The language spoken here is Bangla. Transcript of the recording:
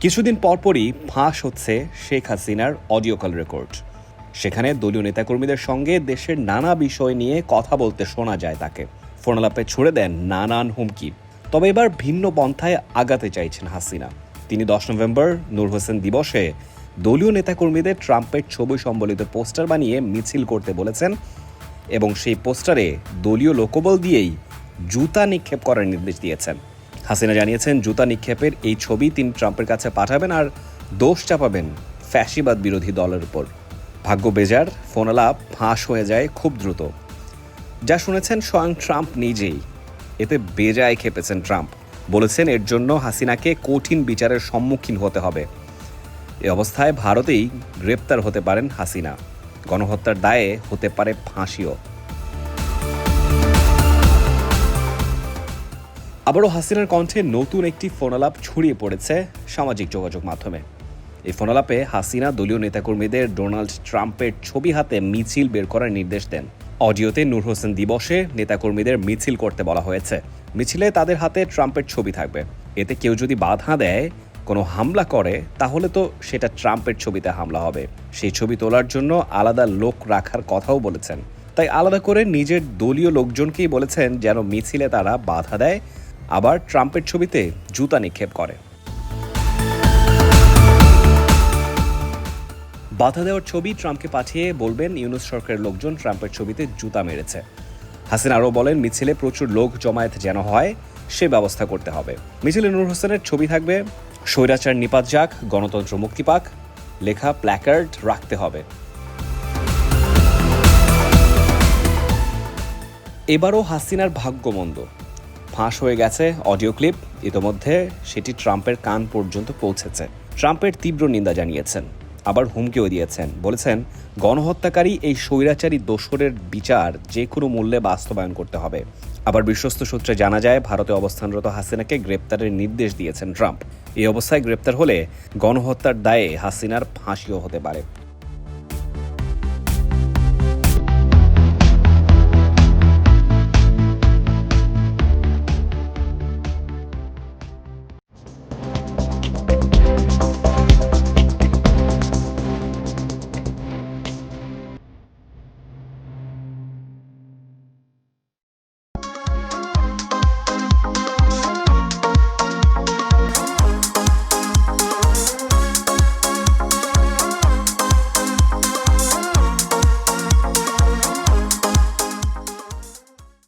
কিছুদিন পরপরই ফাঁস হচ্ছে শেখ হাসিনার অডিও কল রেকর্ড। সেখানে দলীয় নেতাকর্মীদের সঙ্গে দেশের নানা বিষয় নিয়ে কথা বলতে শোনা যায় তাকে। ফোনালাপে ছুড়ে দেন নানান হুমকি। তবে এবার ভিন্ন পন্থায় আগাতে চাইছেন হাসিনা। তিনি দশ নভেম্বর নূর হোসেন দিবসে দলীয় নেতাকর্মীদের ট্রাম্পের ছবি সম্বলিত পোস্টার বানিয়ে মিছিল করতে বলেছেন এবং সেই পোস্টারে দলীয় লোকবল দিয়েই জুতা নিক্ষেপ করার নির্দেশ দিয়েছেন। হাসিনা জানিয়েছেন, জুতা নিক্ষেপের এই ছবি তিনি ট্রাম্পের কাছে পাঠাবেন আর দোষ চাপাবেন ফ্যাসিবাদ বিরোধী দলের উপর। ভাগ্য বেজার, ফোনালাপ, ফাঁস হয়ে যায় খুব দ্রুত। যা শুনেছেন স্বয়ং ট্রাম্প নিজেই। এতে বেজায় খেপেছেন ট্রাম্প। বলেছেন, এর জন্য হাসিনাকে কঠিন বিচারের সম্মুখীন হতে হবে। এ অবস্থায় ভারতেই গ্রেপ্তার হতে পারেন হাসিনা। গণহত্যার দায়ে হতে পারে ফাঁসিও। আবারও হাসিনার কণ্ঠে নতুন একটি ফোনালাপ ছড়িয়ে পড়েছে সামাজিক যোগাযোগ মাধ্যমে। এই ফোনালাপে হাসিনা দলীয় নেতাকর্মীদের ডোনাল্ড ট্রাম্পের ছবি হাতে মিছিল বের করার নির্দেশ দেন। অডিওতে নূর হোসেন দিবসে নেতাকর্মীদের মিছিল করতে বলা হয়েছে। মিছিলে তাদের হাতে ট্রাম্পের ছবি থাকবে। এতে কেউ যদি বাধা দেয়, কোনো হামলা করে, তাহলে তো সেটা ট্রাম্পের ছবিতে হামলা হবে। সেই ছবি তোলার জন্য আলাদা লোক রাখার কথাও বলেছেন। তাই আলাদা করে নিজের দলীয় লোকজনকেই বলেছেন যেন মিছিলে তারা বাধা দেয় আবার ট্রাম্পের ছবিতে জুতা নিক্ষেপ করে। বাধা দেওয়ার ছবি ট্রাম্পকে পাঠিয়ে বলবেন ইউনুস সরকারের লোকজন ট্রাম্পের ছবিতে জুতা মেরেছে। হাসিনা আরও বলেন, মিছিলে প্রচুর লোক জমায়েত যেন হয়, সে ব্যবস্থা করতে হবে। মিছিলে নূর হোসেনের ছবি থাকবে, স্বৈরাচার নিপাত যাক, গণতন্ত্র মুক্তি পাক, লেখা প্ল্যাকার্ড রাখতে হবে। এবারও হাসিনার ভাগ্যমন্দ ফাঁস হয়ে গেছে অডিও ক্লিপ। ইতোমধ্যে সেটি ট্রাম্পের কান পর্যন্ত পৌঁছেছে। ট্রাম্পের তীব্র নিন্দা জানিয়েছেন, আবার হুমকিও দিয়েছেন। বলেছেন, গণহত্যাকারী এই স্বৈরাচারী দোসরের বিচার যে কোনো মূল্যে বাস্তবায়ন করতে হবে। আবার বিশ্বস্ত সূত্রে জানা যায়, ভারতে অবস্থানরত হাসিনাকে গ্রেপ্তারের নির্দেশ দিয়েছেন ট্রাম্প। এই অবস্থায় গ্রেপ্তার হলে গণহত্যার দায়ে হাসিনার ফাঁসিও হতে পারে।